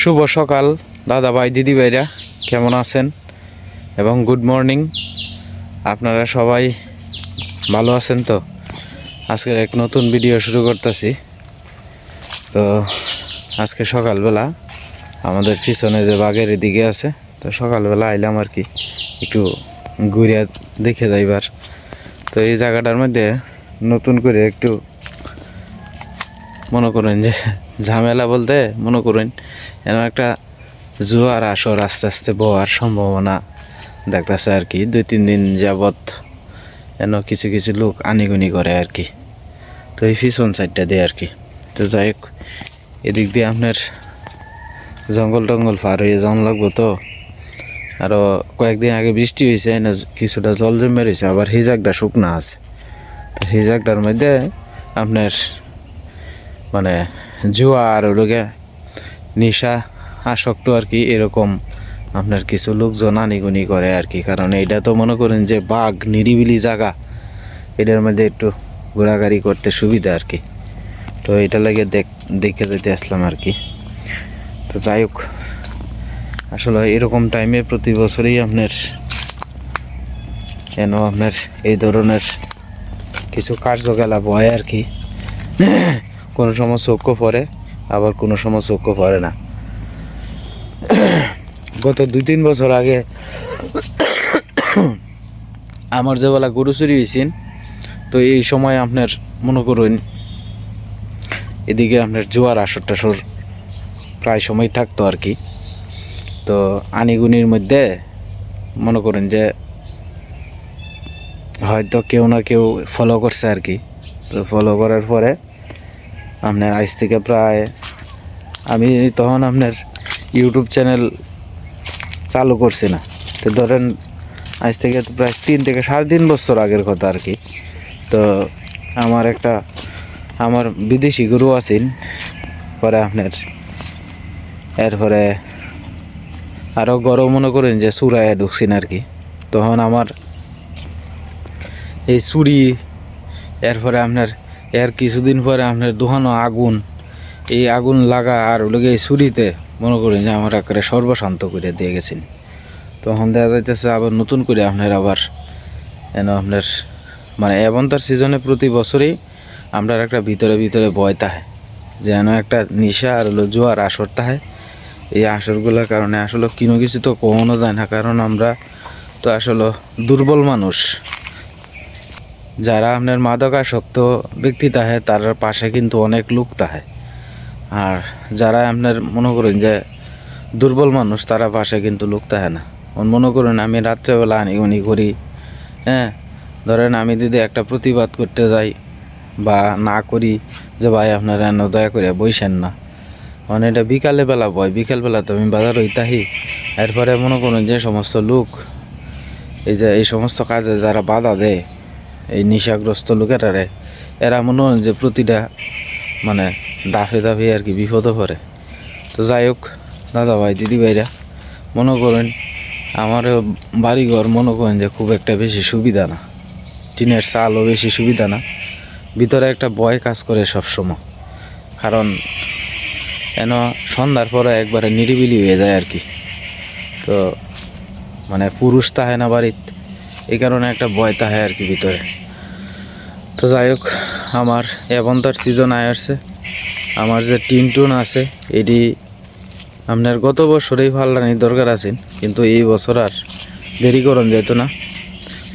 শুভ সকাল, দাদা ভাই, দিদি ভাইরা, কেমন আছেন? এবং গুড মর্নিং আপনারা সবাই ভালো আছেন তো? আজকে এক নতুন ভিডিও শুরু করতেছি। তো আজকে সকালবেলা আমাদের পিছনে যে বাঘের দিকে আছে, তো সকালবেলা আইলাম আর কি, একটু ঘুরিয়া দেখে যাইবার। তো এই জায়গাটার মধ্যে নতুন করে একটু মনে করেন যে ঝামেলা বলতে মনে করেন এরকম একটা জোয়ার আসর আস্তে আস্তে বওয়ার সম্ভাবনা দেখতেছে আর কি। দুই, তিন দিন যাবৎ যেন কিছু কিছু লোক আনিগুনি করে আর কি। তো এই পিছন সাইডটা দিয়ে আর কি। তো যাই হোক, এদিক দিয়ে আপনার জঙ্গল টঙ্গল পার হয়ে যাওয়ান লাগবো তো। আরও কয়েকদিন আগে বৃষ্টি হয়েছে না কিছুটা জল জমে রয়েছে, আবার হিজাকটা শুকনা আছে। তো হিজাকটার মধ্যে আপনার মানে জুয়া আর ওগুলোকে নেশা আসক্ত আর কি, এরকম আপনার কিছু লোকজন আনিগুনি করে আর কি। কারণ এটা তো মনে করেন যে বাঘ, নিরিবিলি জায়গা এটার মধ্যে একটু ঘোরাঘুরি করতে সুবিধা আর কি। তো এটা লাগে দেখ, দেখে যেতে আসলাম আর কি। তো যাই হোক, আসলে এরকম টাইমে প্রতি বছরই আপনার কেন আপনার এই ধরনের কিছু কার্যকলাপ হয় আর কি। কোনো সময় চোখও পড়ে। আবার কোনো সময় চক্ষু পড়ে না। গত দুই তিন বছর আগে আমার যে বেলা গরু চুরি হয়েছেন তো এই সময় আপনার মনে করুন, এদিকে আপনার জোয়ার আসর টাসর প্রায় সময় থাকতো আর কি। তো আনিগুনির মধ্যে মনে করেন যে হয়তো কেউ না কেউ ফলো করছে আর কি। তো ফলো করার পরে আপনার আজ থেকে প্রায় আমি তখন আপনার ইউটিউব চ্যানেল চালু করছি না। তো ধরেন আজ থেকে প্রায় তিন থেকে সাড়ে তিন বছর আগের কথা আর কি। তো আমার একটা আমার বিদেশি গুরু আছেন, পরে আপনার এরপরে আরও গরম মনে করেন যে চুরায় ঢুকছেন আর কি। তখন আমার এই চুরি, এরপরে আপনার এর কিছুদিন পরে আপনার দোহানো আগুন, এই আগুন লাগা আর ওগুলোকে এই ছুরিতে, মনে করেন যে আমার একেবারে সর্বশান্ত করে দিয়ে গেছেন। তখন দেখা যাইতেছে আবার নতুন করে আপনার আবার এন আপনার মানে এবং তার সিজনে প্রতি বছরই আমরা একটা ভিতরে ভিতরে ভয় তাহে, যেন একটা নিশা আর হলো জোয়ার আসর তাহে। এই আসরগুলোর কারণে আসলে কোনো কিছু তো কমানো যায় না, কারণ আমরা তো আসলে দুর্বল মানুষ। যারা আপনার মাদকাসক্ত ব্যক্তি তাহে, তার পাশে কিন্তু অনেক লোক তাহে। আর যারা আপনার মনে করেন যে দুর্বল মানুষ, তারা পাশে কিন্তু লোক তাহে না। ওন মনে করেন আমি রাত্রেবেলা আনিগুনি করি হ্যাঁ? ধরেন আমি যদি একটা প্রতিবাদ করতে যাই বা না করি যে ভাই আপনারা এনে দয়া করে বইসেন না। মানে এটা বিকালে বেলা বয় বিকালবেলা তো আমি বাজার হইতাহি। এরপরে মনে করুন যে সমস্ত লোক, এই যে এই সমস্ত কাজে যারা বাধা দেয় নেশাগ্রস্ত লোকেরারে এরা মনে হয় যে প্রতিটা মানে দাফে দাফে আর কি বিপদে পড়ে। তো যাই হোক দাদা ভাই দিদি ভাইরা মনে করেন আমার বাড়িঘর মনে করেন যে খুব একটা বেশি সুবিধা না। টিনের চালও বেশি সুবিধা না। ভিতরে একটা ভয় কাজ করে সব সময় কারণ এন সন্ধ্যার পরে একবারে নিরিবিলি হয়ে যায় আর কি। তো মানে পুরুষ তাহে না বাড়িতে এই কারণে একটা ভয় তাহে আর কি ভিতরে। তো যাই হোক আমার এখন সিজন আয় আসছে। আমার যে টিন টুন আছে, এটি আপনার গত বছরেই ফাল্লানির দরকার আছে, কিন্তু এই বছর আর দেরি করন যেত না।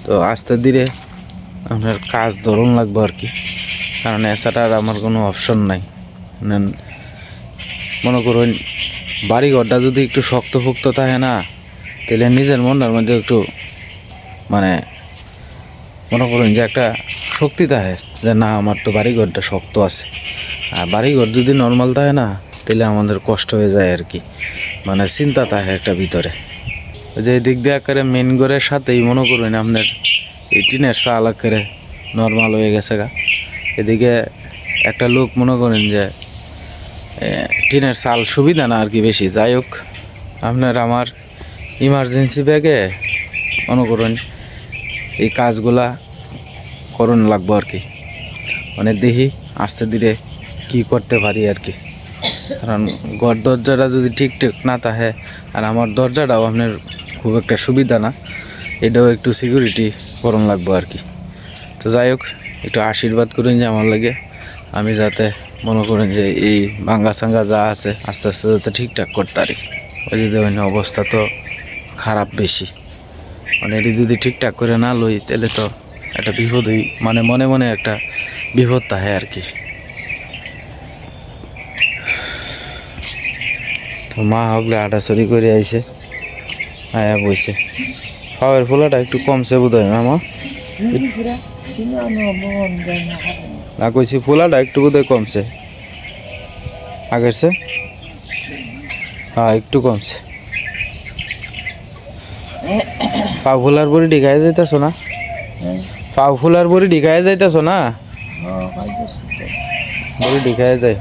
তো আস্তে ধীরে আপনার কাজ ধরন লাগবে আর কি। কারণ এছাড়া আর আমার কোনো অপশন নাই। মনে করুন বাড়ি ঘরটা যদি একটু শক্ত ফুক্ত থাকে না, তাহলে নিজের মনের মধ্যে একটু মানে মনে করুন যে একটা শক্তি থাকে যে না, আমার তো বাড়িঘরটা শক্ত আছে। আর বাড়িঘর যদি নর্মাল থাকে না, তাহলে আমাদের কষ্ট হয়ে যায় আর কি। মানে চিন্তা থাকে একটা ভিতরে। যে দিক দিয়ে আকারে মেন ঘরের সাথেই মনে করুন আপনার এই টিনের চাল আকারে নর্মাল হয়ে গেছে গা। এদিকে একটা লোক মনে করেন যে টিনের চাল সুবিধা না আর কি বেশি। যাই হোক, আপনার আমার ইমার্জেন্সি ব্যাগে মনে করুন এই কাজগুলা করণ লাগবো আর কি। মানে দেখি, আস্তে ধীরে কি করতে পারি আর কি। কারণ ঘর দরজাটা যদি ঠিকঠাক না থাকে, আর আমার দরজাটাও আপনার খুব একটা সুবিধা না, এটাও একটু সিকিউরিটি করণ লাগবো আর কি। তো যাই হোক, একটু আশীর্বাদ করুন যে আমার লাগে, আমি যাতে মনে করেন যে এই ভাঙ্গা সাঙ্গা যা আছে, আস্তে আস্তে যাতে ঠিকঠাক করতে পারি। ওই যে অবস্থা তো খারাপ বেশি। মানে এটি যদি ঠিকঠাক করে না লই, তাহলে তো একটা বিপদ বিপদই মানে মনে মনে একটা বিপদ থাকে আর কি। তো মা হগলে আটাচড়ি করে আইছে, আয়া বইছে। পাওয়ার ফুলাটা একটু কমছে বোধ হয় না, মা? না কইছি ফোলাটা একটু বোধ কমছে। আগের সে হ্যাঁ একটু কমছে। পাও ফুলার বড়ি ঢিকায় যাইতেছ না? পাও ফুলার বড়ি ঢিকায় যাইতেছ না? বড়ি ঢিকায় যায়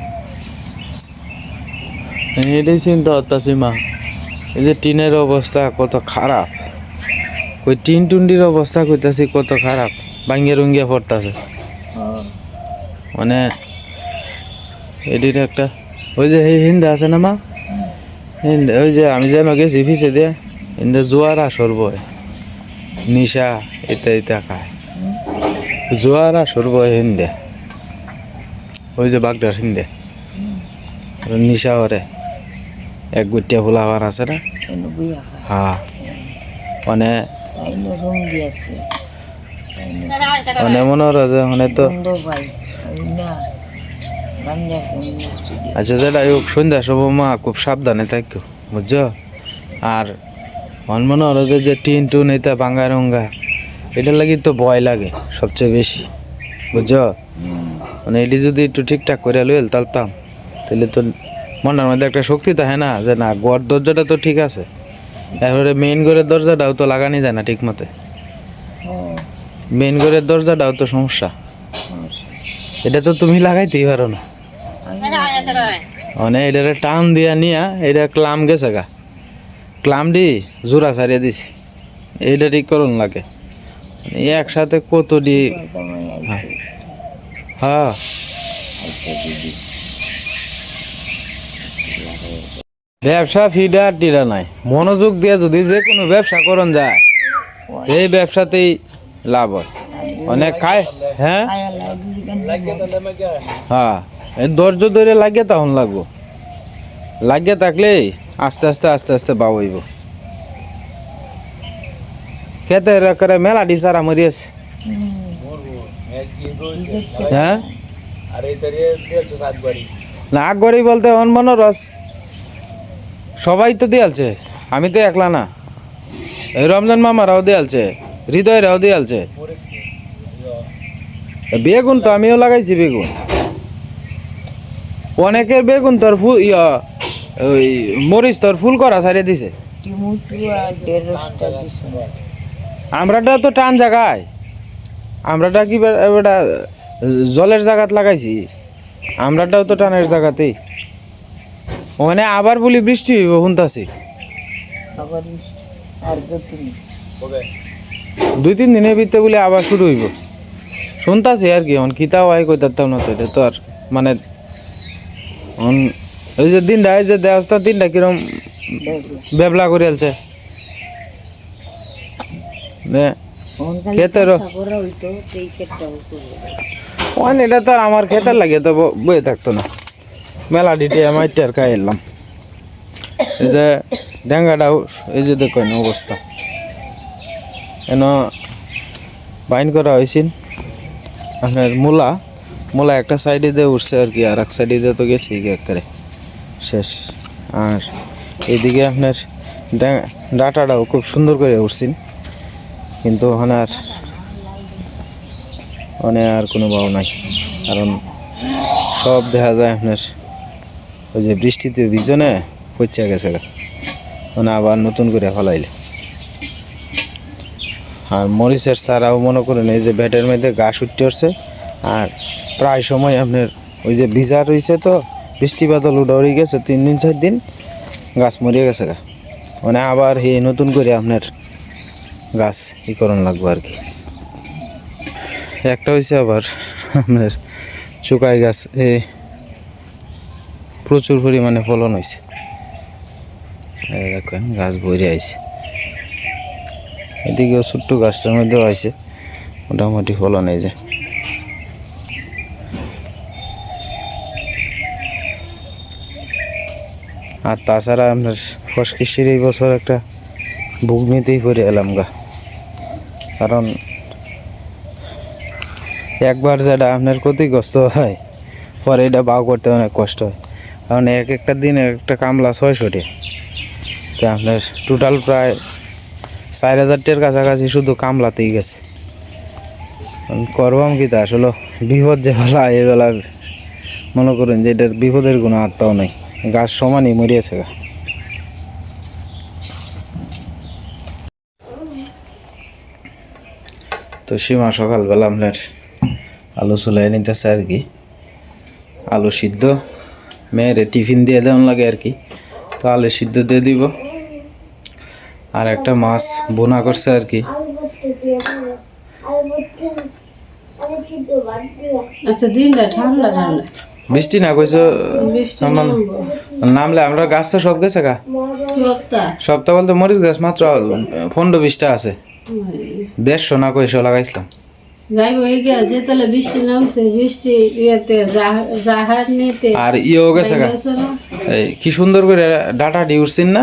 এটাই চিন্তা হতাছি মা এই যে টিনের অবস্থা কত খারাপ। ওই টিন টুন্ডির অবস্থা কইতাছি কত খারাপ। ভাঙ্গিয়া রুঙ্গিয়া পড়তাছে। মানে এটির একটা ওই যে এই হিন্দা আছে না মা? হিন্দা ওই যে আমি যেন গেছি ফিসে দিয়ে। হিন্দা জোয়ার আসর বয়। নিশা এটা এটা খায় জোয়ার আসর বয় হিন্দে। ওই যে বাগদার হিন্দে। নিশা ওরে। এক গুটিয়া ফুলাবার আছে না? হ্যাঁ। মানে মানে মনে হয় যে মানে তো আচ্ছা যেটা সন্ধ্যা সব মা খুব সাবধানে থাকো বুঝছ? আর মন মনে হলো যে টিন টুন এটা ভাঙ্গা রঙ্গা এটার লাগি তো ভয় লাগে সবচেয়ে বেশি বুঝছ? মানে এটি যদি একটু ঠিকঠাক করে লইল তালতাম তাহলে তো মনের মধ্যে একটা শক্তি থাকে না যে না গড় দরজাটা তো ঠিক আছে এরপরে মেইন ঘরের দরজাটাও তো লাগানি যায় না ঠিক মতে মেইন ঘরের দরজাটাও তো সমস্যা। এটা তো তুমি লাগাইতেই পারো না। মানে এটারে টান দিয়া নিয়া এটা ক্লাম গেছে গা। ক্লাম দি জোড়া সারিয়ে দিছে। এইটা ঠিক করুন লাগে। একসাথে কত দি হ্যাঁ। ব্যবসা ফিডা টিরা নাই। মনোযোগ দিয়ে যদি যে কোনো ব্যবসা করন যায়, এই ব্যবসাতেই লাভ হয়। অনেক খায় হ্যাঁ? হ্যাঁ। ধৈর্য ধরে লাগিয়ে তখন লাগবো। লাগিয়ে থাকলে আস্তে আস্তে আস্তে আস্তে বাবইব খেতে করে মেলা ডিসারা মরিয়াস হ্যাঁ? না বলতে অনমন রস। সবাই তো দিয়ালছে, আমি তো একলা না। এই রমজান মামারাও দিয়ালছে, হৃদয়রাও দিয়ালছে। বেগুন তো আমিও লাগাইছি বেগুন। অনেকের বেগুন তোর ইয়া ওই মরিচ তোর ফুল করা সারিয়ে দিছে? আমরাটা তো টান জায়গায়। আমরাটা কি বেটা জলের জায়গাত লাগাইছি। আমরাটাও তো টানের জায়গাতেই। ওখানে আবার বলি বৃষ্টি হইব শুনতাছি। দুই তিন দিনের ভিতরে বলে আবার শুরু হইব। শুনতাছি আর কি, এখন কিতাও আয় কইতাম না তো, এটা তো আর মানে ওই যে দিনটা, এই যে দেওয়ার দিনটা কিরম বেবলা করে আলছে? খেতের ওখানে এটা তো আমার খেতের লাগে তো বয়ে থাকতো না। মেলা ডিটে আমার টের খাই এলাম। এই যে ডেঙ্গাটাও এই যে দেখো না অবস্থা। এন বাইন করা হয়েছিল আপনার মূলা মূলা একটা সাইডে দিয়ে উঠছে আর কি, আর এক সাইডে দিয়ে তো গেছে একেবারে। শেষ। আর এইদিকে আপনার ডাটাটাও খুব সুন্দর করে উঠছেন কিন্তু ওখানে আর ওখানে আর কোনো ভাও নাই। কারণ সব দেখা যায় আপনার, ওই যে বৃষ্টিতে ভিজনে পচে গেছে। মানে আবার নতুন করে ফলাইলে। আর মরিচের চারাও মনে করেন এই যে ব্যাটের মধ্যে ঘাস উঠতে উঠছে। আর প্রায় সময় আপনার ওই যে ভিজা রয়েছে তো বৃষ্টি বাদল উড়ে গেছে, তিন দিন, চার দিন, গাছ মরিয়ে গেছে গা। মানে আবার হে নতুন করে আপনার গাছ ই করণ লাগবে আর কি। একটা হয়েছে আবার আপনার চুকাই গাছ, এ প্রচুর পরিমাণে ফলন হয়েছে এই দেখেন, গাছ ভরে আইছে। এদিকেও ছোট্ট গাছটার মধ্যেও আইছে, মোটামুটি ফলন এই যে। আর তাছাড়া আপনার ফসকিসির এই বছর একটা বুক নিতেই পড়ে এলাম গা। কারণ একবার যেটা আপনার ক্ষতিগ্রস্ত হয়, পরে এটা বাও করতে অনেক কষ্ট হয়। কারণ এক একটা দিন এক একটা কামলা ছয়শো টাকা তো আপনার টোটাল প্রায় চার হাজারটের কাছাকাছি শুধু কামলাতেই গেছে। করবাম কি তা? আসলে বিপদ যে বেলা এই বেলা মনে করেন যে এটার বিপদের কোনো আত্মাও নেই। গাছ সমানই মরিয়েছে গা। তো সীমা সকালবেলা আপনার আলু চুলাই নিতেছে আর কি। আলু সিদ্ধ। মেয়েরে টিফিন দিয়ে দেওয়ান লাগে আর কি। তো আলু সিদ্ধ দিয়ে দিব। আর একটা মাছ বোনা করছে আর কি। আচ্ছা দিনটা ঠান্ডা ঠান্ডা। বৃষ্টি না কইছো? নামলে আমরা গাছ তো সব গেছে গা। সপ্তাহ বলতে মরিচ গাছ মাত্র পনেরো বিশটা আছে। দেড়শো না কইশো লাগাইছিলাম। আর ইয়েও গেছে গা। এই কি সুন্দর করে ডাটা ডি উঠছিন না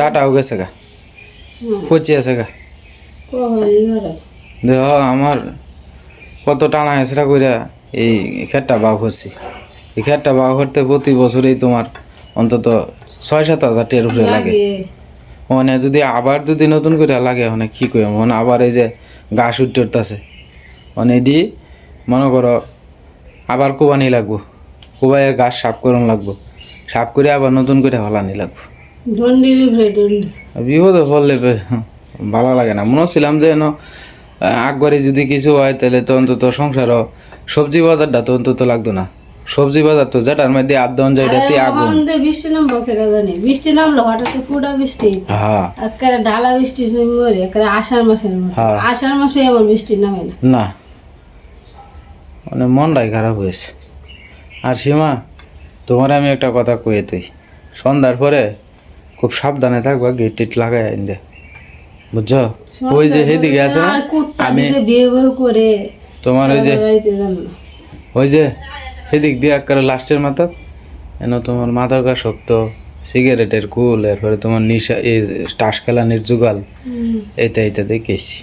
ডাটাও গেছে গা। পচি আছে গা। দেখ আমার কত টানা হেসরা কইরা এই খেটটা বাউ করছি। এই বাউ করতে প্রতি বছরেই তোমার অন্তত ছয় সাত হাজার টের উপরে লাগে। মানে যদি আবার যদি নতুন করে লাগে মানে কি কই মানে আবার এই যে গাছ উঠতে উঠতেছে। মানে এটি মনে করো আবার কোবানি লাগবো। কোবাইয়ে গাছ সাফ করন লাগবো। সাফ করে আবার নতুন করে হলানি লাগবো। বিপদে বে- ভালো লাগে না। মনে হচ্ছিলাম যে আগবারে যদি কিছু হয় তাহলে তো অন্তত সংসারও সবজি বাজারটা তো অন্তত লাগতো না। সবজি বাজার তো যেটার মধ্যে আদন যেটাতে আগুন। বৃষ্টি নামবো কেটে জানি? বৃষ্টি নামলো হঠাৎ করে পুরা বৃষ্টি। হ্যাঁ। একেবারে ঢালা বৃষ্টি মরে একেবারে আষাঢ় মাসের হ্যাঁ। আষাঢ় মাসে এমন বৃষ্টি নামে না। না। মানে মনটাই খারাপ হয়েছে। আর সীমা তোমার আমি একটা কথা কয়ে তুই সন্ধ্যার পরে খুব সাবধানে থাকবা গেট টেট লাগাই আইন দে। বুঝছ? ওই যে সেদিকে আছে না আমি বিয়ে করে তোমার ওই যে ওই যে সেদিক দিয়ে একবারে লাস্টের মাথা। এন তোমার মাদকা শক্ত সিগারেটের কুল এরপরে তোমার নিশা এই টাস খেলানির যুগাল। হুম। এইটা এইটা দেখেছি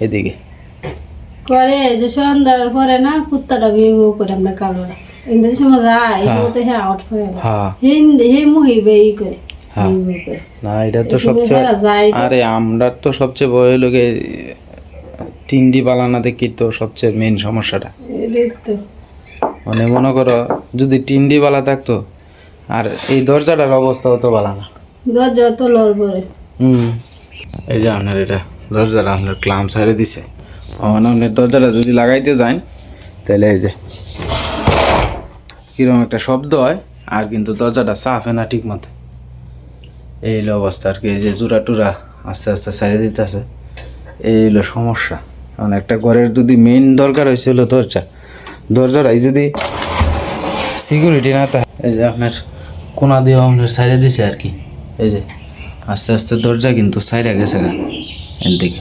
এদিকে। করে যে সন্ধ্যার পরে না কুত্তাটা বিয়ে বউ করে আমরা কালোরা। ইন্দ্রের সময় যায় হ্যাঁ। আউট হয়ে গেল। হ্যাঁ। হে হে মুহি করে হ্যাঁ। করে। না এটা তো সবচেয়ে আরে আমরা তো সবচেয়ে বড় লোকে টিন্ডি বালানা দেখি তো সবচেয়ে মেন সমস্যাটা। মানে মনে করো যদি টিন্ডি বালা থাকতো আর এই দরজাটার অবস্থা হতো বালা না। দরজা তো লড় পরে হুম। এই যে আপনার এটা দরজাটা আপনার ক্লাম সাইডে দিছে। আমার আপনার দরজাটা যদি লাগাইতে যান তাহলে এই যে কীরকম একটা শব্দ হয় আর কিন্তু দরজাটা সাফে না ঠিক মতো এই হলো অবস্থা আর কি এই যে জোড়া টুরা আস্তে আস্তে সাইডে দিতেছে। এই হলো সমস্যা। কারণ একটা ঘরের যদি মেইন দরকার হয়েছে হলো দরজা। দরজাটাই যদি সিকিউরিটি না থাকে এই যে আপনার কোনা দিয়ে আপনার সাইডে দিছে আর কি। এই যে, আস্তে আস্তে দরজা কিন্তু সাইডে গেছে গা, এর দিকে।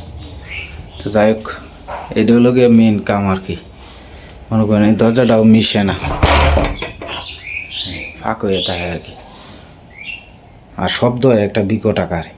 তো যাই হোক, এটা হলো গিয়ে মেন কাম আর কি। মনে করেন এই দরজাটাও মিশে না। ফাঁক হয়ে থাকে আর কি। আর শব্দ একটা বিকট আকারে।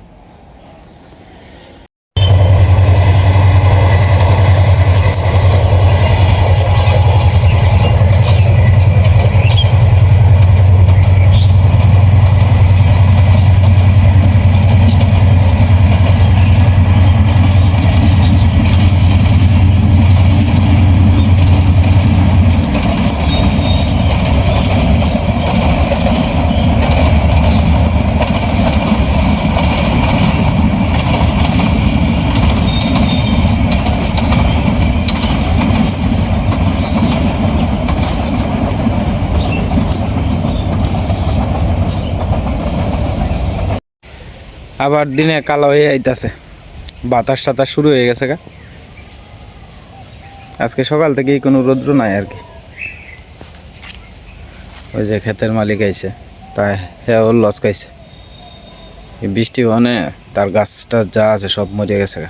আবার দিনে কালো হয়ে আইতাছে। বাতাস টাতাস শুরু হয়ে গেছে গা। আজকে সকাল থেকেই কোনো রৌদ্র নাই আর কি। ওই যে ক্ষেতের মালিক আইছে, তাই হ্যাঁ ওর লস খাইছে। বৃষ্টি মানে তার গাছটা যা আছে সব মরে গেছে গা।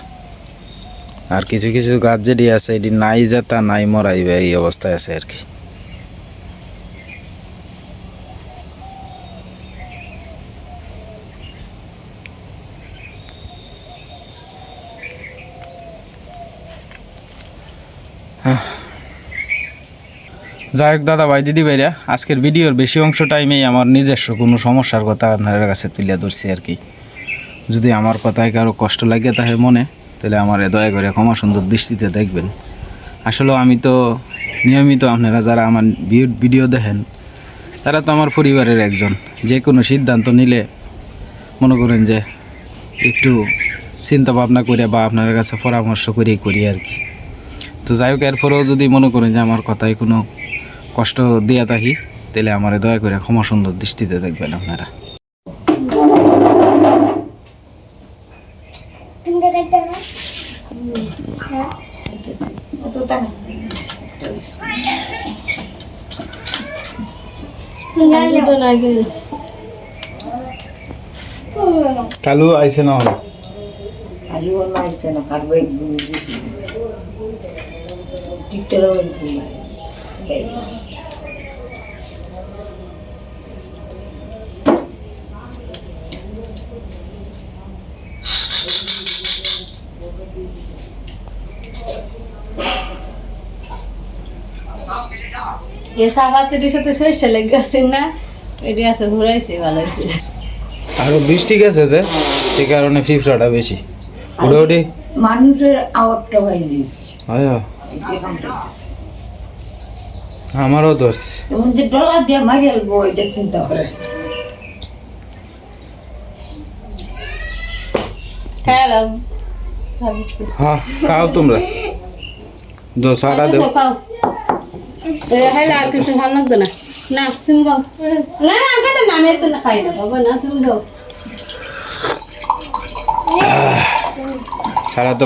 আর কিছু কিছু গাছ যেটি আছে এটি নাই যে তা নাই মরাইবে এই অবস্থায় আছে আর কি। যাই হোক, দাদা ভাই, দিদি ভাইরা, আজকের ভিডিওর বেশি অংশ টাইমেই আমার নিজস্ব কোনো সমস্যার কথা আপনাদের কাছে তুলে ধরছি আর কি। যদি আমার কথায় কারও কষ্ট লাগে তাহে মনে, তাহলে আমার দয়া করে ক্ষমা সুন্দর দৃষ্টিতে দেখবেন। আসলে আমি তো নিয়মিত আপনারা যারা আমার ভিডিও দেখেন, তারা তো আমার পরিবারের একজন। যে কোনো সিদ্ধান্ত নিলে মনে করেন যে একটু চিন্তা ভাবনা করে বা আপনার কাছে পরামর্শ করেই করি আর কি। তো যাই হোক এরপরেও যদি মনে করেন যে আমার কথায় কোনো কষ্ট দিয়া থাকি তাহলে আমার দয়া করে ক্ষমা সুন্দর দৃষ্টিতে দেখবেন আপনারা। দুটো না গেল কালু আইসে না আলু মারছে না কাটবো একদম এ সাথে সর্ষে লেগে গেছে না? এটি আছে ঘুরাইছে ভালো হয়েছে। আর বৃষ্টি গেছে যে এই কারণে ফিফড়াটা বেশি। উড়ে উঠে মানুষের আওয়াজটা হয়ে যাচ্ছে হয়। আমারও ধরছে। তখন যে ডলার দিয়ে মারি আলবো এটা চিন্তা করে। হ্যাঁ খাও তোমরা। দো সারা দেও। খাও। এ আর কিছু ভালো লাগতো না? না তুমি খাও। না না আগে তো নামে তো না খাই না বাবা না তুমি খাও। সারা তো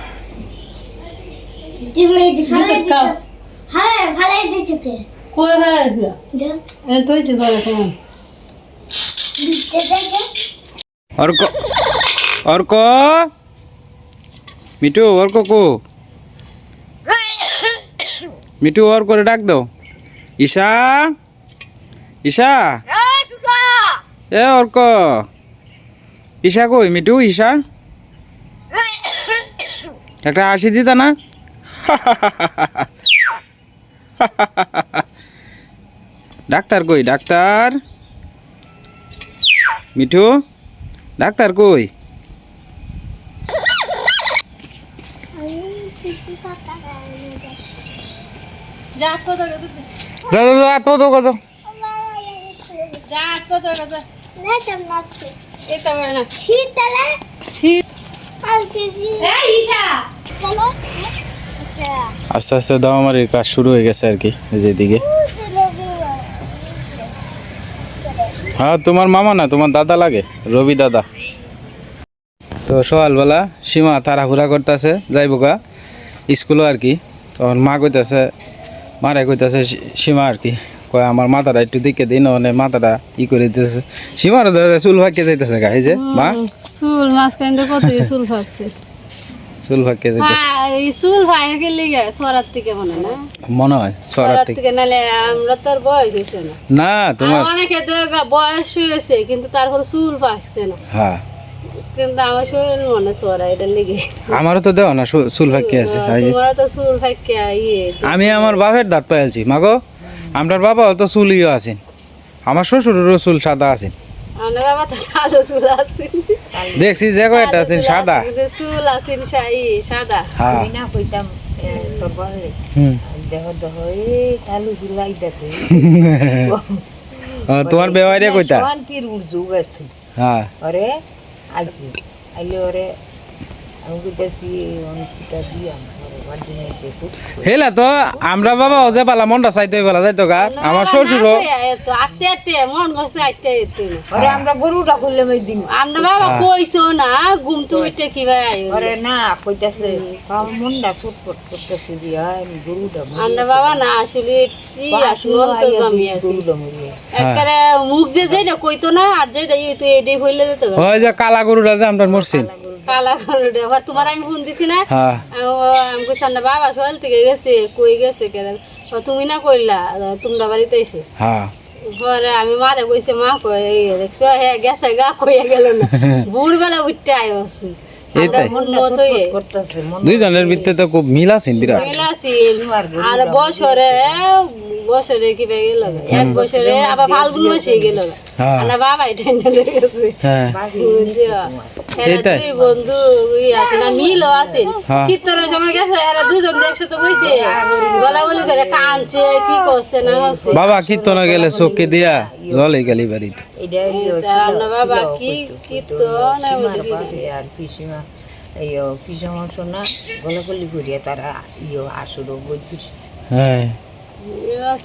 ফালাই হ্যাঁ ফালাই কে এ অর্ক অর্ক। মিঠু অর্ক কো? মিঠু অর করে ডাক দাও। ঈশা? ঈশা? এ অর্ক। ঈশা কই? মিঠু ঈশা? একটা হাসি দিতা না? ডাক্তার কই? ডাক্তার? মিঠু? ডাক্তার কই? যা তো তো যা যা যা তো তো কত যা তো তো তো না চামড়াছে এটা করে না। শীতলা শীত আর এই ঈশা! চলো আস্তে আস্তে দামামারির কাজ শুরু হয়ে গেছে আর কি যেদিকে হ্যাঁ তোমার মামা না, তোমার দাদা লাগে, রবি দাদা। তো সকালবেলা সীমা তাড়াহুড়া করতেছে, যাইব গা স্কুলও আর কি। তখন মা কইতাছে, মারে কইতাছে সীমা আর কি, কয় আমার মাথাটা একটু দিকে দিন মানে মাথাটা ই করে দিতেছে। সীমার চুল ফাঁকিয়ে যাইতেছে গা, এই যে, মা। চুল মাঝখানে কত চুল ফাঁকছে। যাইতেছে হ্যাঁ সরার থেকে মনে না? মনে হয় সরার সরার থেকে। থেকে নালে আমরা তোর বয়স হয়েছে না। না তোমার অনেকে তো বয়স হয়েছে কিন্তু তারপর চুল না। হ্যাঁ। কিন্তু আমার শরীর মনে এটা লেগে। আমারও তো দেও না চুল- ফাঁকি আছে তো চুল ফাঁকে ইয়ে আমি আমার বাপের দাঁত পাইলছি মাগো। আমার বাবা তো চুলিও আছেন। আমার শ্বশুরেরও চুল সাদা আছেন আমার বাবা তো কালো চুল আছে? দেখছি যে কয়টা আছেন সাদা চুল আছে সা- সাদা। হ্যাঁ। আমি না কইতাম এ, তোর বলে হুম। দেখো দেখো এই তালু চিলাইতেছে ও, তোমার বেওয়ারে কইতা? শান্তির উর্জু আছে। হ্যাঁ। ওরে আইছি। আইলে ওরে আমি কইতাছি অনেকটা দিয়া হেলা তো আমরা বাবা যে পালা মনটা চাইতে পালা যাইতো গা। আমার শ্বশুরও তো আস্তে আস্তে মন বসে আইতে আইতে না আমরা গরুটা খুললে মই দিন। আমরা বাবা কইছো না ঘুম তো উঠে কি ভাই ওরে না কইতাছে আমার মনটা ছটফট করতেছে দিয়া আমি গরুটা আমরা বাবা না আসলে কি আসলে তো জমি আছে। গরুটা মরি একবারে মুখ দিয়ে কইতো না আর হইলে যেত গা। যে কালা গরুটা যে আমরা মরছি। কালা করে তোমার আমি ফোন দিছি না? হ্যাঁ। আমি- আমি না বাবা থেকে গেছে কই গেছে কেন তুমি না কইলা তোমরা বাড়িতে আইছে হ্যাঁ। পরে আমি মারে কইছে মা কই দেখছ হ্যাঁ গেছে গা কইয়া গেল না। ভোরবেলা উঠতে আয় আছে। এইটাই। মতই। করতেছে দুইজনের ভিতরে তো খুব মিল আছে বিরাট। মিলাছিল আর বছরে বছরে কি পেয়ে গেল? এক বছরে আবার ফাল্গুন মাসে গেল। হ্যাঁ। আর বাবা এটা লেগে গেছে। হ্যাঁ? এরা দুই বন্ধু ই আছে না মিলও আছে। হ্যাঁ। কীর্তনের সময় গেছে এরা দুজন একসাথে বইছে। গলা গলি করে কাঁদছে কি করছে না হচ্ছে। বাবা কীর্তনে গেলে চোখে দিয়া জলে গেলি বাড়িতে। বাবা কি কীর্তন আর পিসিমা এই পিসিমা শোনা গলাগলি করিয়া তারা ইয়ে আসলো বই Yes.